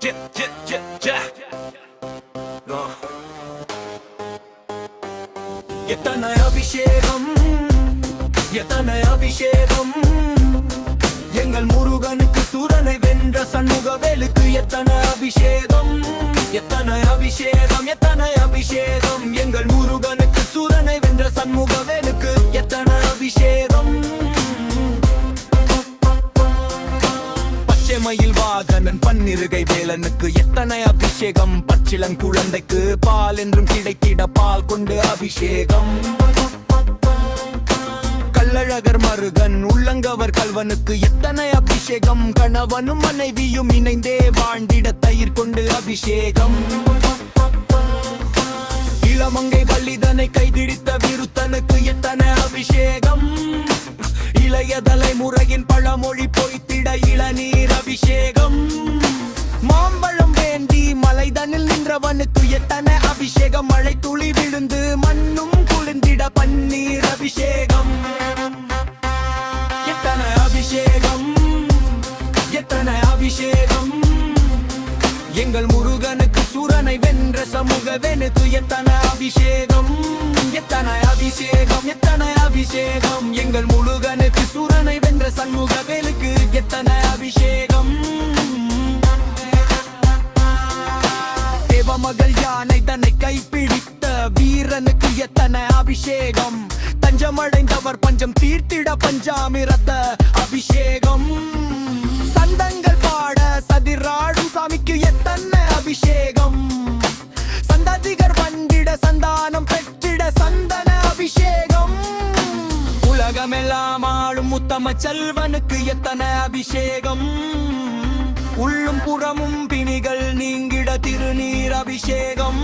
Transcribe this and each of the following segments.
Yeah, yeah, yeah, yeah. Uh. எத்தனை அபிஷேகம் எத்தனை அபிஷேகம் எங்கள் முருகனுக்கு சூரனை வென்ற சண்முக வேலுக்கு எத்தனை அபிஷேகம் வாகனன் பன்னிருகை வேலனுக்கு எத்தனை அபிஷேகம்? பச்சிளங்குழந்தைக்கு பால் என்றும் கிடைத்திட பால் கொண்டு அபிஷேகம். கள்ளழகர் மருகன் உள்ளங்கவர் கல்வனுக்கு எத்தனை அபிஷேகம்? கணவனும் மனைவியும் இணைந்தே வாழ்ந்திட தயிர் கொண்டு அபிஷேகம். இளமங்கை வள்ளிதனை கைதிடித்த விருத்தனுக்கு எத்தனை அபிஷேகம்? இளைய தலைமுறையின் பழமொழி பொய்த்திட இளநீர் அபிஷேகம். மாம்பழம் வேண்டி மலைதனில் நின்றவனுக்கு எத்தனை அபிஷேகம்? மழை துளி விழுந்து மண்ணும் குளிர்ந்திட பன்னீர் அபிஷேகம். எத்தனை அபிஷேகம்? எத்தனை அபிஷேகம்? எங்கள் முருகனுக்கு சூரனை வென்ற சமூகவனுக்கு எத்தனை அபிஷேகம்? எத்தனை அபிஷேகம்? எத்தனை அபிஷேகம்? எங்கள் முழுகனுக்கு சூரனை வென்ற சண்முகவேலுக்கு எத்தனை அபிஷேகம்? தேவமகள் யானை தன்னை கைப்பிடித்த வீரனுக்கு எத்தனை அபிஷேகம்? தஞ்சமடைந்தவர் பஞ்சம் தீர்த்திட பஞ்சாமிரத்த அபிஷேகம். சந்தங்கள் உலகமெல்லாம் ஆளும் உத்தம செல்வனுக்கு எத்தனை அபிஷேகம்? உள்ளும் புறமும் பிணிகள் நீங்கிட திருநீர் அபிஷேகம்.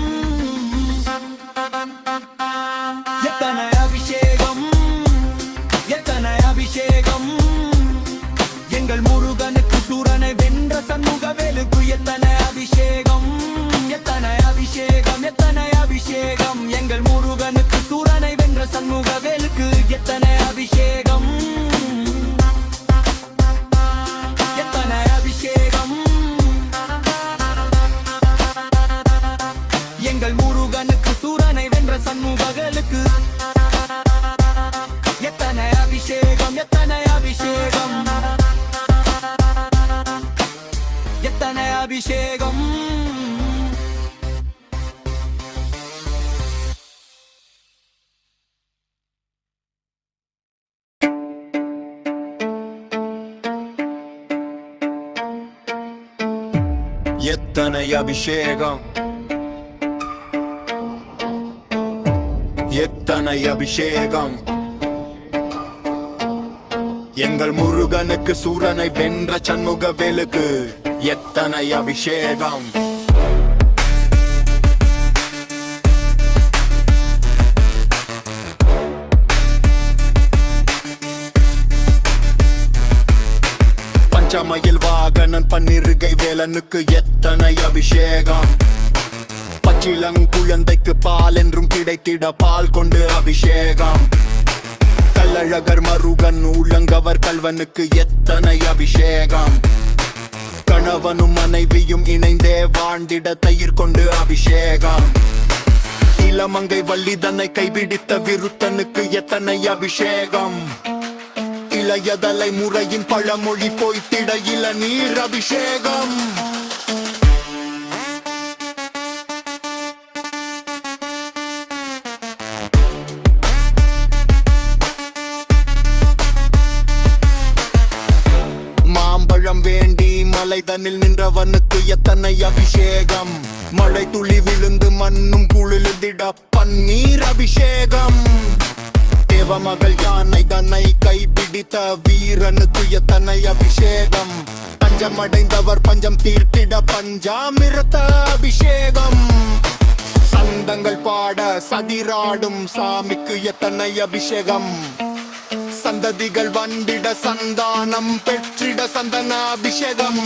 அபிஷேகம். எத்தனை அபிஷேகம்? எங்கள் முருகனுக்கு சூரனை வென்ற சண்முககளுக்கு எத்தனை அபிஷேகம் எத்தனை அபிஷேகம்? எத்தனை அபிஷேகம்? எத்தனை அபிஷேகம்? எத்தனை அபிஷேகம்? எங்கள் முருகனுக்கு சூரனை வென்ற சண்முகவேலுக்கு எத்தனை அபிஷேகம்? பஞ்சமயில் வாகனன் பன்னிருகை வேலனுக்கு எத்தனை அபிஷேகம்? பச்சிளங்குழந்தைக்கு பால் என்றும் கிடைத்திட பால் கொண்டு அபிஷேகம். கல்லழகர் மருகன் உள்ளங்கவர் கல்வனுக்கு எத்தனை அபிஷேகம்? கணவனும் மனைவியும் இணைந்தே வாழ்ந்திட தயிர் கொண்டு அபிஷேகம். இளமங்கை வள்ளிதனை கைபிடித்த விருத்தனுக்கு எத்தனை அபிஷேகம்? இளையதலை முறையின் பழமொழி போய்த்திட இளநீர் அபிஷேகம். மாம்பழம் வேண்டி மலைதனில் நின்றவனுக்கு எத்தனை அபிஷேகம்? மழை துளி விழுந்து மண்ணும் குளிர்ந்திட பன்னீர் அபிஷேகம். தேவமகள் யானை தன்னை கைபிடித்த வீரனுக்கு எத்தனை அபிஷேகம். பஞ்சமடைந்தவர் பஞ்சம் தீர்த்திட பஞ்சாமிரத அபிஷேகம். சந்தங்கள் பாட சதிராடும் சாமிக்கு எத்தனை அபிஷேகம்? சந்ததிகள் வந்திட சந்தானம் பெற்றிட சந்தன அபிஷேகம் அபிஷேகம்.